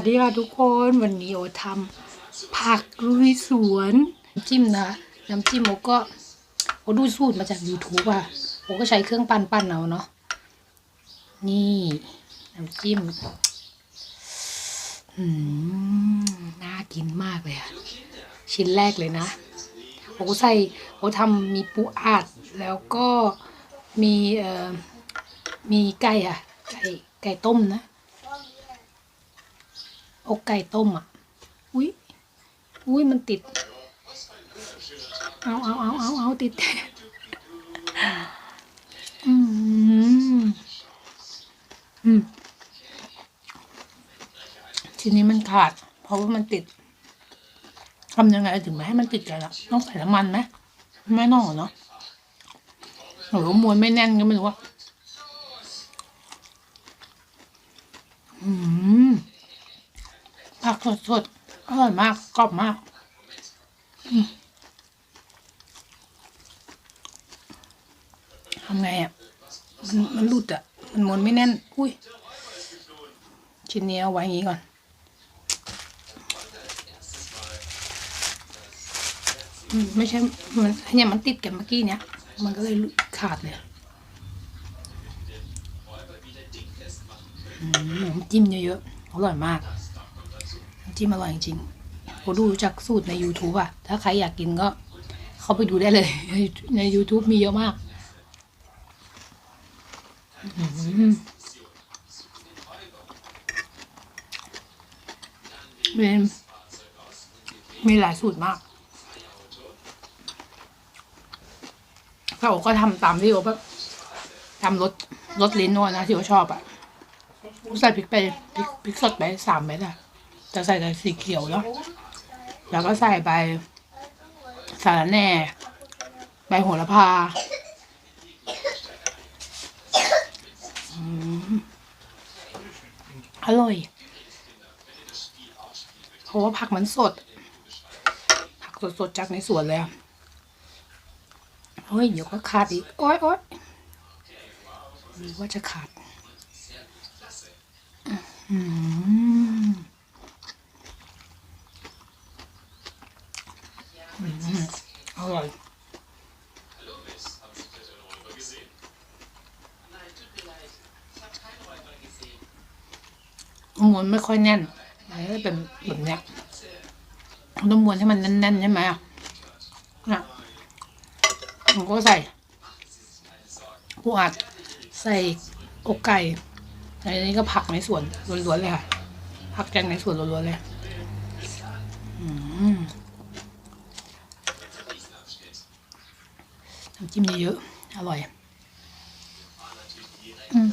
สดีค่ะทุกคนวันนี้โอทำผักลุยสวนน้ำจิ้มนะ น้ำจิ้มโอก็โอดูสูตรมาจาก YouTube อะโอก็ใช้เครื่องปั้นปั้นเอาเนาะนี่น้ำจิ้มอืมน่ากินมากเลยอะชิ้นแรกเลยนะโอใส่โอทำมีปูอัดแล้วก็มีเอ่อมีไก่อะไก่ไก่ต้มนะ อกไก่ต้มอะ อุ้ยอุ้ยมันติด เอาเอาเอาเอาเอาติด อืมอืมทีนี้มันขาด เพราะว่ามันติดทำยังไงถึงไม่ให้มันติดกันล่ะต้องใส่น้ำมันไหมไม่ต้องหรอเนาะหรือว่ามวนไม่แน่นก็ไม่รู้ว่าอืม ผักสดๆอร่อยมากกรอบมากทำไงอะมันหลุดอะ มันมวนไม่แน่น อุ้ย ชิ้นนี้เอาไว้อย่างนี้ก่อน ไม่ใช่ มันเนี่ยมันติดกันเมื่อกี้เนี้ย มันก็เลยขาดเลยอืมน้ำจิ้มเยอะๆ อร่อยมาก จิ้มอร่อยจริงๆผมดูจากสูตรใน YouTube อะถ้าใครอยากกินก็ เข้าไปดูได้เลย ใน YouTube มีเยอะมากมีมีหลายสูตรมากถ้าโอก็ทำตามที่โอแบบทำรสรสลิ้นน่นนะที่โอชอบอะใส่พริกไปพริกพริกสดไปสามเม็ดอะ จะใส่แต่สีเขียวเนาะแล้วก็ใส่ใบสาระแหน่ใบโหระพาอร่อย เพราะว่าผักมันสด ผักสดๆจากในสวนเลยอะเฮ้ย เดี๋ยวก็ขาดอีก โอ๊ยโอ๊ยหรือว่าจะขาด อืม อร่อย ม้วนไม่ค่อยแน่นมันก็เป็นแบบเนี้ยต้องม้วนให้มันแน่นๆใช่ไหมอะนะผมก็ใส่ผู้อัดใส่อกไก่ในนี้ก็ผักในสวนล้วนๆเลยค่ะ ผักแกงในสวนล้วนๆเลยน้ำจิ้มเยอะๆอร่อย อือืม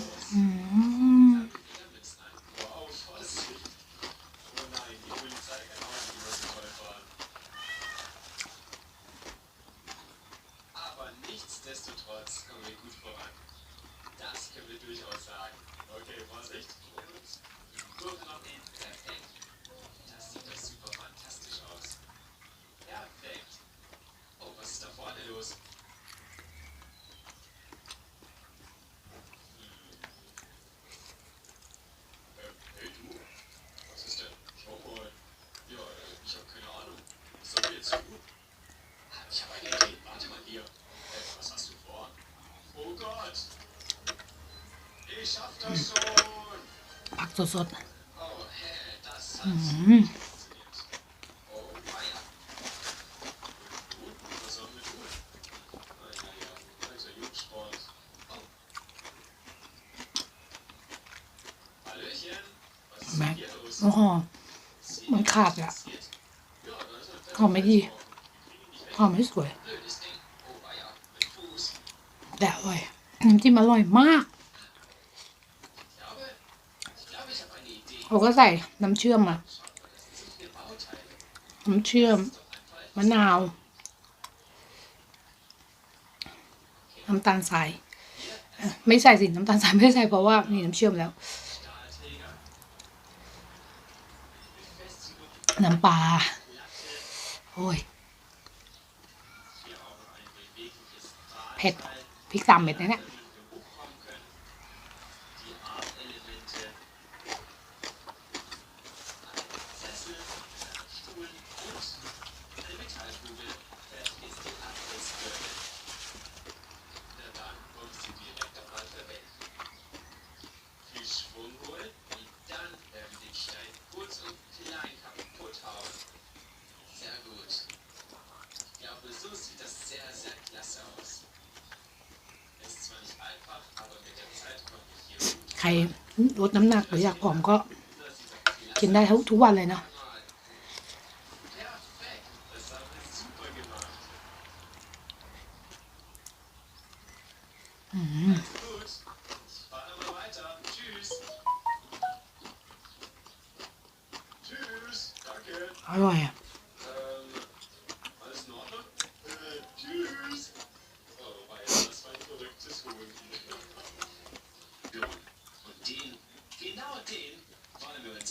nichtsdestotrotz kommen wir gut voran. Das können wir durchaus sagen. Okay, Vorsicht. Perfekt. ผักสด Oh, hä, das ๆ hat อืม Oh, weia. Gut, was sollen wir tun? Naja, alter Jungsport. Oh. Hallöchen. Was ist แม็ denn ก hier los? โอ้โหมันขาดอะหอมไม่ดีหอมไม่สวย Blödes Ding. Oh, weia. Mein Fuß. แต่อร่อย น้ำจิ้มอร่อยมาก เขาก็ใส่น้ำเชื่อมอะน้ำเชื่อม มะนาว น้ำตาลทราย ไม่ใส่สิน้ำตาลทรายไม่ใส่เพราะว่ามีน้ำเชื่อมแล้ว น้ำปลา โอ้ยเผ็ดพริกสามเม็ดนะเนี่ย ใครลดน้ำหนักหรืออยากผอมก็กินได้ทุกทุกวันเลยเนาะอร่อยอะ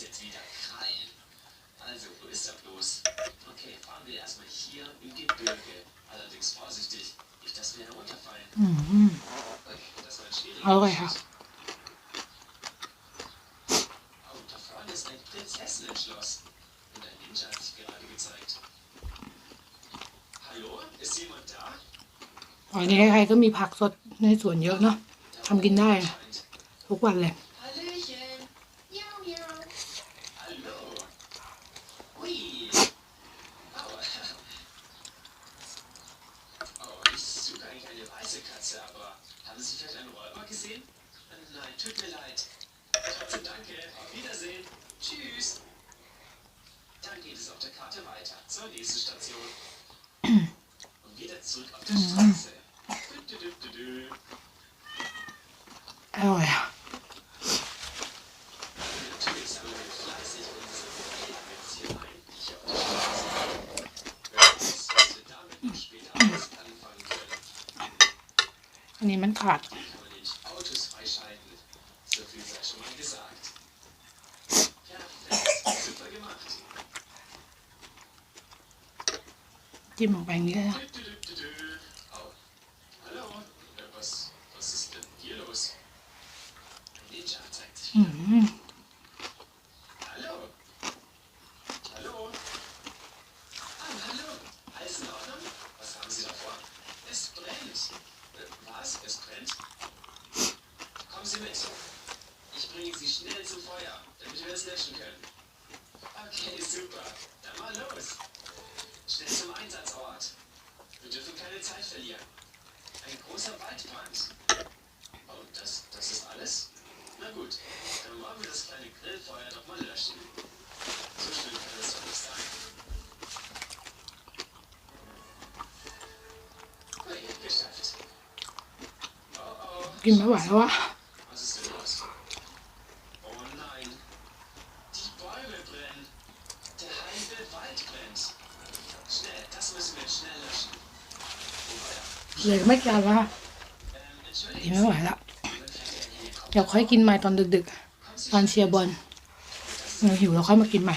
jetzt wieder krallen. Also, wo ist er bloß? Okay, fahren wir erstmal hier im Gebirge. Allerdings vorsichtig, nicht, dass wir herunterfallen. อืม Ui, Das war ein schwieriger oh, ja. Schritt. Oh, da vorne ist ein Prinzessinnen-Schloss. Und ein Ninja hat sich gerade gezeigt. Hallo? Ist jemand da? ตอนนี้ใครๆก็มีผักสดในสวนเยอะเนาะทำกินได้ ทุกวันเลย 10? Nein, tut mir leid. Trotzdem danke. Auf Wiedersehen. Tschüss. Dann geht es auf der Karte weiter zur nächsten Station. Und wieder zurück auf der mhm. Straße. Oh ja. Nehmen Karte. Zeigt sich อื wieder. ม Hallo? Hallo? Ah, hallo. Alles in Ordnung? Was haben Sie da vor? Es brennt. Äh, Was? Es brennt? Kommen Sie mit. Ich bringe Sie schnell zum Feuer, damit wir es löschen können. Okay, super. Dann mal los bis zum Einsatzort. Wir dürfen keine Zeit verlieren. Ein großer Waldbrand. Oh, das, das ist alles? Na gut, dann wollen wir das kleine Grillfeuer doch mal löschen. So schön kann das doch nicht sein. Hui, geschafft. Oh oh. Gib mir mal, oder? Was ist denn los? Oh nein. Die Bäume brennen. Der halbe Wald brennt. Schnell, เลืไม่กินละกินไม่ไหวละเดี๋ยวค่อยกินใหม่ตอนดึกๆ ตอนเชียร์บอลเราหิวเราค่อยมากินใหม่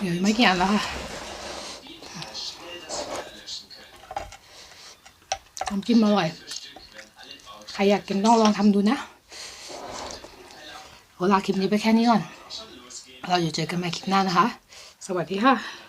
เดี๋ยวไม่กินแล้วค่ะทำจิ้มอร่อย ใครอยากกินต้องลองทำดูนะโอลาคลิปนี้ไปแค่นี้ก่อน เราอยู่เจอกันใหม่คลิปหน้านะคะ สวัสดีค่ะ